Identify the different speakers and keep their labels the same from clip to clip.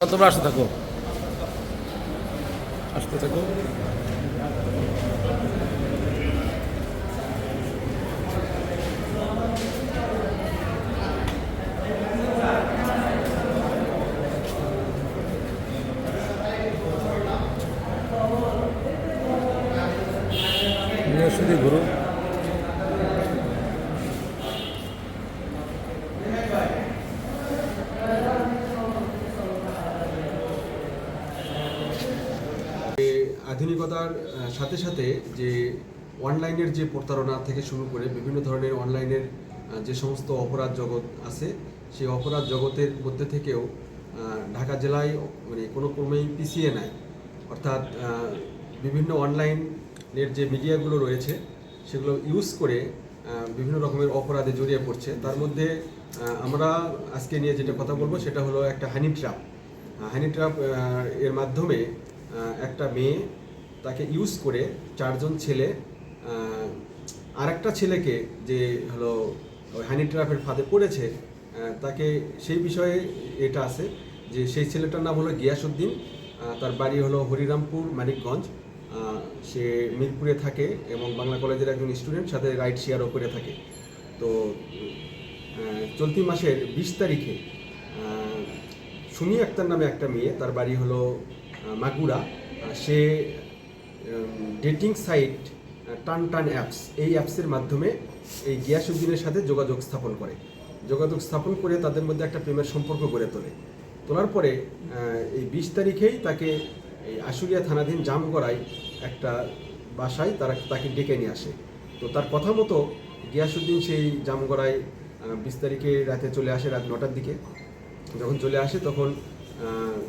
Speaker 1: তোমরা আসতে থাকো। আসতে থাকো। শুধু ঘুরো
Speaker 2: যে আধুনিকতার সাথে সাথে যে অনলাইনের যে প্রতারণা থেকে শুরু করে বিভিন্ন ধরনের অনলাইনের যে সমস্ত অপরাধ জগৎ আছে, সেই অপরাধ জগতের মধ্যে থেকেও ঢাকা জেলায় মানে কোনো ক্রমেই পিছিয়ে নাই। অর্থাৎ বিভিন্ন অনলাইনের যে মিডিয়াগুলো রয়েছে, সেগুলো ইউজ করে বিভিন্ন রকমের অপরাধে জড়িয়ে পড়ছে। তার মধ্যে আমরা আজকে নিয়ে যেটা কথা বলব সেটা হলো একটা হানি ট্র্যাপ হানি ট্র্যাপ এর মাধ্যমে একটা মেয়ে তাকে ইউজ করে চারজন ছেলে আর একটা ছেলেকে যে হলো হানি ট্র্যাপের ফাঁদে পড়েছে তাকে সেই বিষয়ে এটা আছে যে সেই ছেলেটার নাম হলো গিয়াসুদ্দিন তার বাড়ি হলো হরিরামপুর, মানিকগঞ্জ সে মিরপুরে থাকে এবং বাংলা কলেজের একজন স্টুডেন্ট সাথে রাইড শেয়ারও করে থাকে। তো চলতি মাসের বিশ তারিখে সুমি আক্তার নামে একটা মেয়ে, তার বাড়ি হলো মাগুরা সে ডেটিং সাইট টান টান অ্যাপস এই অ্যাপসের মাধ্যমে এই গিয়াসুদ্দিনের সাথে যোগাযোগ স্থাপন করে। যোগাযোগ স্থাপন করে তাদের মধ্যে একটা প্রেমের সম্পর্ক গড়ে তোলে। তোলার পরে এই বিশ তারিখেই তাকে এই আশুলিয়া থানাধীন জামগড়ায় একটা বাসায় তারা তাকে ডেকে নিয়ে আসে। তো তার কথা মতো গিয়াসুদ্দিন সেই জামগড়ায় বিশ তারিখে রাতে চলে আসে রাত নটার দিকে। যখন চলে আসে তখন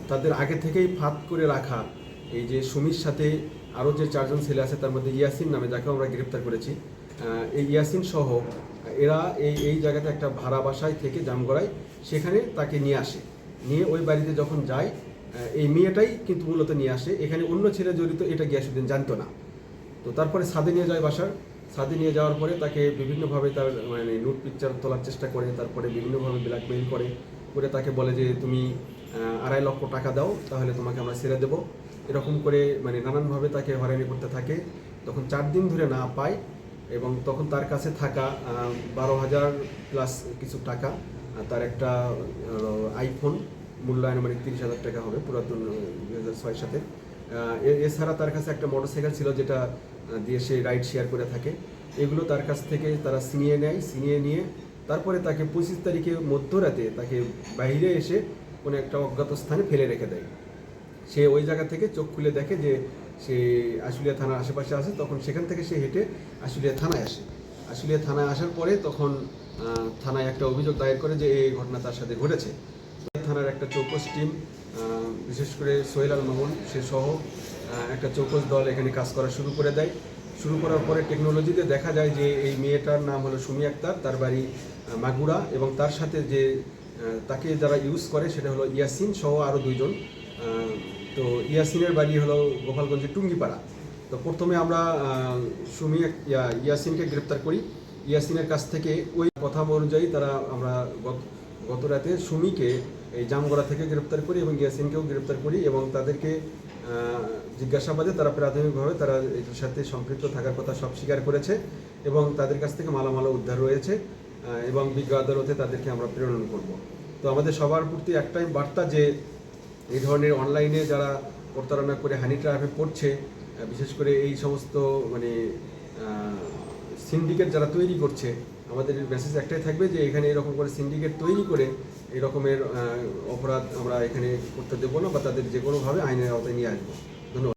Speaker 2: তাদের আগে থেকেই ফাঁদ করে রাখা এই যে সুমির সাথে আরও যে চারজন ছেলে আছে, তার মধ্যে ইয়াসিন নামে যাকে আমরা গ্রেপ্তার করেছি। এই ইয়াসিন সহ এরা এই এই জায়গাতে একটা ভাড়া বাসায় থেকে জামগড়ায় সেখানে তাকে নিয়ে আসে। নিয়ে ওই বাড়িতে যখন যায় এই মেয়েটাই কিন্তু মূলত নিয়ে আসে। এখানে অন্য ছেলে জড়িত, এটা গিয়াসুদ্দিন জানতো না। তো তারপরে ছাদে নিয়ে যায় বাসার। ছাদে নিয়ে যাওয়ার পরে তাকে বিভিন্নভাবে তার মানে নুট পিকচার তোলার চেষ্টা করে, তারপরে বিভিন্নভাবে ব্ল্যাকমেইল করে। করে তাকে বলে যে, তুমি আড়াই লক্ষ টাকা দাও, তাহলে তোমাকে আমরা ছেড়ে দেবো। এরকম করে মানে নানানভাবে তাকে হয়রানি করতে থাকে। তখন চার দিন ধরে না পায় এবং তখন তার কাছে থাকা বারো হাজার প্লাস কিছু টাকা তার একটা আইফোন মূল্যায়ন মানে তিরিশ হাজার টাকা হবে, পুরাতন দুই হাজার ছয়ের সাথে। এছাড়া তার কাছে একটা মোটরসাইকেল ছিল যেটা দিয়ে সে রাইড শেয়ার করে থাকে। এগুলো তার কাছ থেকে তারা ছিনিয়ে নেয়, ছিনিয়ে নিয়ে তারপরে তাকে পঁচিশ তারিখে মধ্যরাতে তাকে বাইরে এসে কোনো একটা অজ্ঞাত স্থানে ফেলে রেখে দেয়। সে ওই জায়গা থেকে চোখ খুলে দেখে যে সে আশুলিয়া থানার আশেপাশে আছে, তখন সেখান থেকে সে হেঁটে আশুলিয়া থানায় আসে। আশুলিয়া থানায় আসার পরে তখন থানায় একটা অভিযোগ দায়ের করে যে এই ঘটনা তার সাথে ঘটেছে। থানার একটা চৌকস টিম বিশেষ করে সোহেল আল মামুন, সে সহ একটা চৌকস দল এখানে কাজ করা শুরু করে দেয়। শুরু করার পরে টেকনোলজিতে দেখা যায় যে এই মেয়েটার নাম হলো সুমি আক্তার, তার বাড়ি মাগুরা এবং তার সাথে যে তাকে যারা ইউজ করে সেটা হলো ইয়াসিন সহ আরও দুইজন। তো ইয়াসিনের বাড়ি হলো গোপালগঞ্জের টুঙ্গিপাড়া। তো প্রথমে আমরা সুমি ইয়াসিনকে গ্রেপ্তার করি। ইয়াসিনের কাছ থেকে ওই কথা অনুযায়ী তারা আমরা গত রাতে সুমিকে এই জামগড়া থেকে গ্রেপ্তার করি এবং ইয়াসিনকেও গ্রেপ্তার করি এবং তাদেরকে জিজ্ঞাসাবাদে তারা প্রাথমিকভাবে তারা এটার সাথে সম্পৃক্ত থাকার কথা সব স্বীকার করেছে এবং তাদের কাছ থেকে মালামালা উদ্ধার রয়েছে এবং বিজ্ঞ আদালতে তাদেরকে আমরা প্রেরণ করব। তো আমাদের সবার প্রতি একটাই বার্তা যে এই ধরনের অনলাইনে যারা প্রতারণা করে হানি ট্রাফে পড়ছে বিশেষ করে এই সমস্ত মানে সিন্ডিকেট যারা তৈরি করছে, আমাদের মেসেজ একটাই থাকবে যে এখানে এরকম করে সিন্ডিকেট তৈরি করে এই রকমের অপরাধ আমরা এখানে করতে দেবো না বা তাদের যে কোনোভাবে আইনের আওতায় নিয়ে আসব।